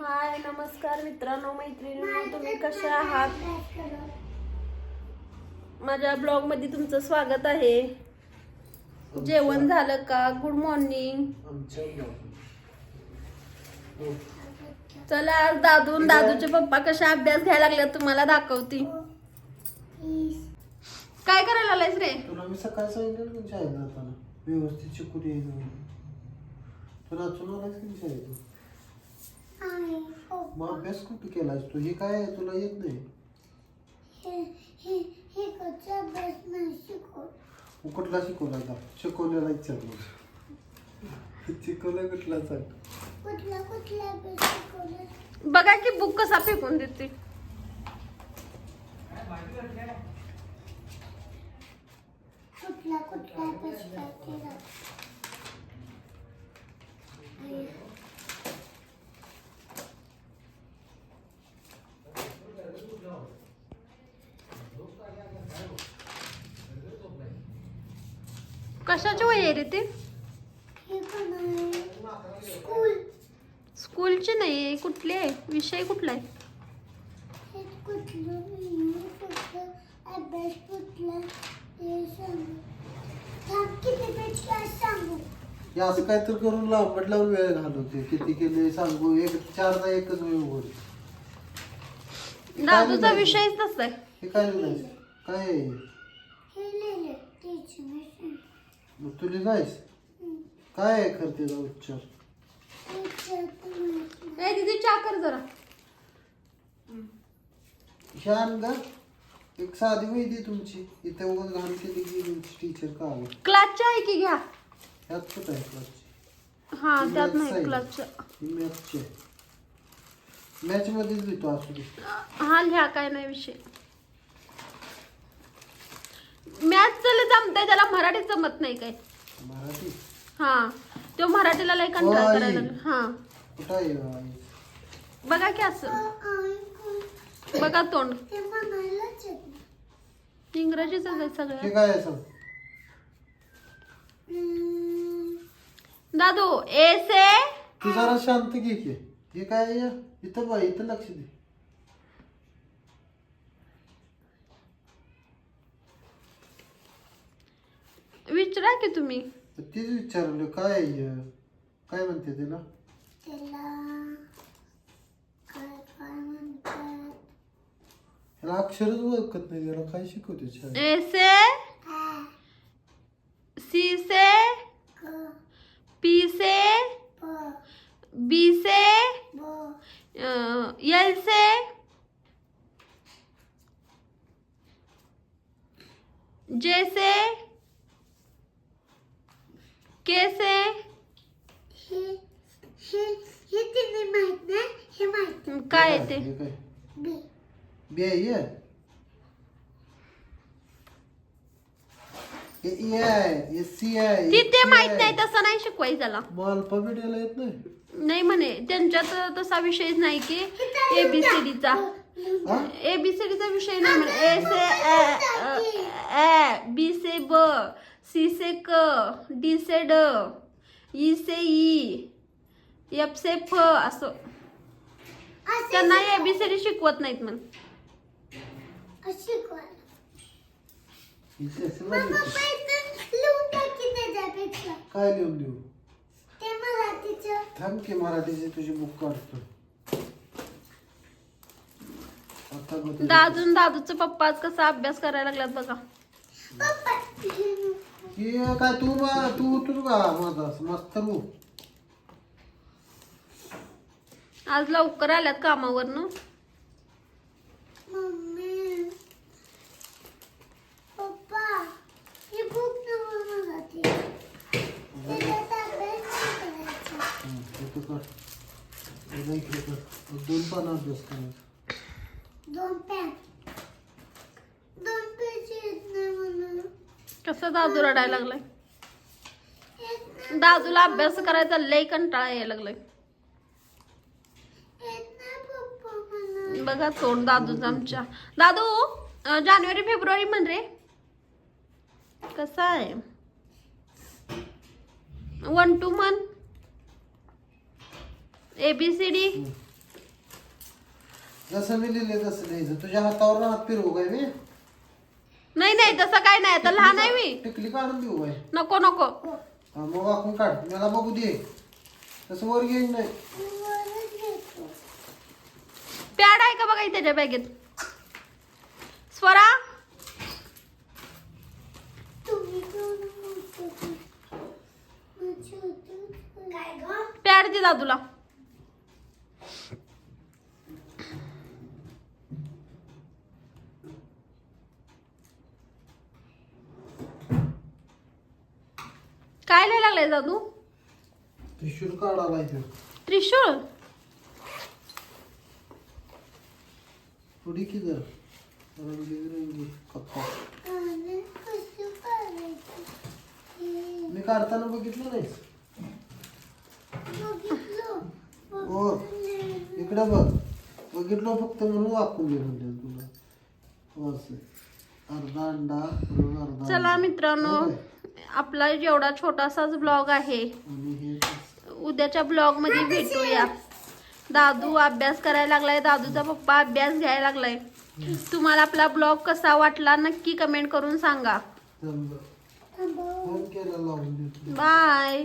हाय नमस्कार मित्रांनो मैत्रिणींनो तुम्ही कसे आहात? माझ्या ब्लॉगमध्ये तुमचं स्वागत आहे. जेवण झालं का? गुड मॉर्निंग चला आज दादून दादूचे पप्पा कसे अभ्यास घ्यायला लागले तुम्हाला दाखवती. काय करायला आलायस रे? तुला मी सकाळी सांगितलं ना शाळेत जाताना. व्यवस्थित शिकून यायचं. तुला अजून आलास की शाळेत मग अभ्यास कुठे केलास? तू? हे काय आहे? तुला येत नाही? मग कुठला शिकवला आता? शिकवलेला विचार मग. शिकवला कुठला सांग बघा की बुक कसा फेकून देते. कुठला कुठला कशाची वय आहे रे ते? हे स्कूल. स्कूलचे नाही कुठले आहे? विषय कुठला आहे? हे असं काहीतरी करून लांबट लावून वेळ घालवते किती केले सांगू एक चारदा एकच वेळ उघड दादूचा? विषयच तसा आहे. हे काय काय आहे? हे? मग तू लिहायस काय आहे खरं उच्चार टीचर तुम्ही ए दीदी चा कर जरा. छान का एक साधी वही दे तुमची. इथे उगाच घाण केली की तुमची टीचर का आलं क्लासच्या आहे की घ्या? ह्यात कुठं आहे क्लासची हा त्यात नाही. क्लासच्या ही मॅथची आहे मॅच मध्येच लिहितो असू दे. हा लिहा काय नाही विषय. मॅथ चल जमतंय त्याला मराठी जमत नाही काय मराठी हा तो मराठीला लय कंटाळा होय. करायला लागला. हा कुठं आहे आई? बघा की असं बघा तोंड. इंग्रजीच आहे हे सगळं काय आहे दादू ए से तू जरा शांत घे की हे काय आहे? इथं बघ इथं लक्ष दे विचारा की तुम्ही. तर तेच विचारलं काय आहे? काय म्हणते त्याला? त्याला काय काय म्हणतात? ह्याला अक्षरच ओळखत नाही त्याला काय शिकवते शाळेत? ए से? आ, सी से? क, पी से? प, बी से? ब, एल से? जे से? के से तिने माहीत नाही माहीत काय आहे ते हे काय बी बी आहे हे? हे ए आहे हे सी आहे ती हे ते K माहीत. नाही तसं नाही शिकवायचं त्याला येत नाही नाही म्हणे त्यांच्यात तसा विषयच नाही की एबीसीडीचा हा एबीसीडीचा विषय नाही म्हणे ए से ए बी से ब सी से क डी से ड ई से ई एफ से फ असं असे त्यांना एबीसीडी शिकवत नाहीत मग काय थांब की मराठीची तुझी बुक काढतो. आता बघ ते. दादून दादूचं पप्पा आज कसा अभ्यास करायला लागलात बघा. पप्पा हे काय तू मा- तू तू का माझा मस्त रू आज लवकर आल्यात कामावरनं. मम्मी. पप्पा ही बुक नव्हे मराठी त्याच्यात अभ्यास नाही करायचा हे तू कर. हे नाही इकडे कर. दोन पानं अभ्यास करायचा दोन पॅन दोन पेज येत नाही म्हणून कसं दादू रडायला लागलाय. येत दादूला अभ्यास करायचा लय कंटाळा यायला लागलाय. बघा तोंड दादूचा आमच्या. दादू जानेवारी फेब्रुवारी म्हण रे. कसा आहे? वन टू मन एबीसीडी जसं मी लिहिले तसं लिहायचं. तुझ्या हातावर हात फिरवू काय मी? नाही नाही तसं काय नाही आता लहान आहे मी. टिकली काढून देऊ काय नको नको. हा, मग वाकून काढ. मला बघू दे. तसं वर घेईन नाही. पॅड आहे का बघा त्याच्या बॅगेत? स्वरा? पॅड दे दादूला काय लिहायला लागलाय दादू त्रिशूल काढायला इथे. त्रिशूळ? थोडी की जर? रंगीबिरंगी कप्पा मी काढताना बघितलं नाही बघितलं इकडे बघ. बघितलं फक्त म्हणून वाकून दे म्हणजे तुला. हो असं. अर्धा अंडा अर्धा चला. मित्रांनो? आपला जेवढा छोटासाच ब्लॉग आहे उद्याच्या ब्लॉगमध्ये भेटूया. दादू अभ्यास करायला लागलाय दादूचा पप्पा अभ्यास घ्यायला लागलाय. तुम्हाला आपला ब्लॉग कसा वाटला नक्की कमेंट करून सांगा. बाय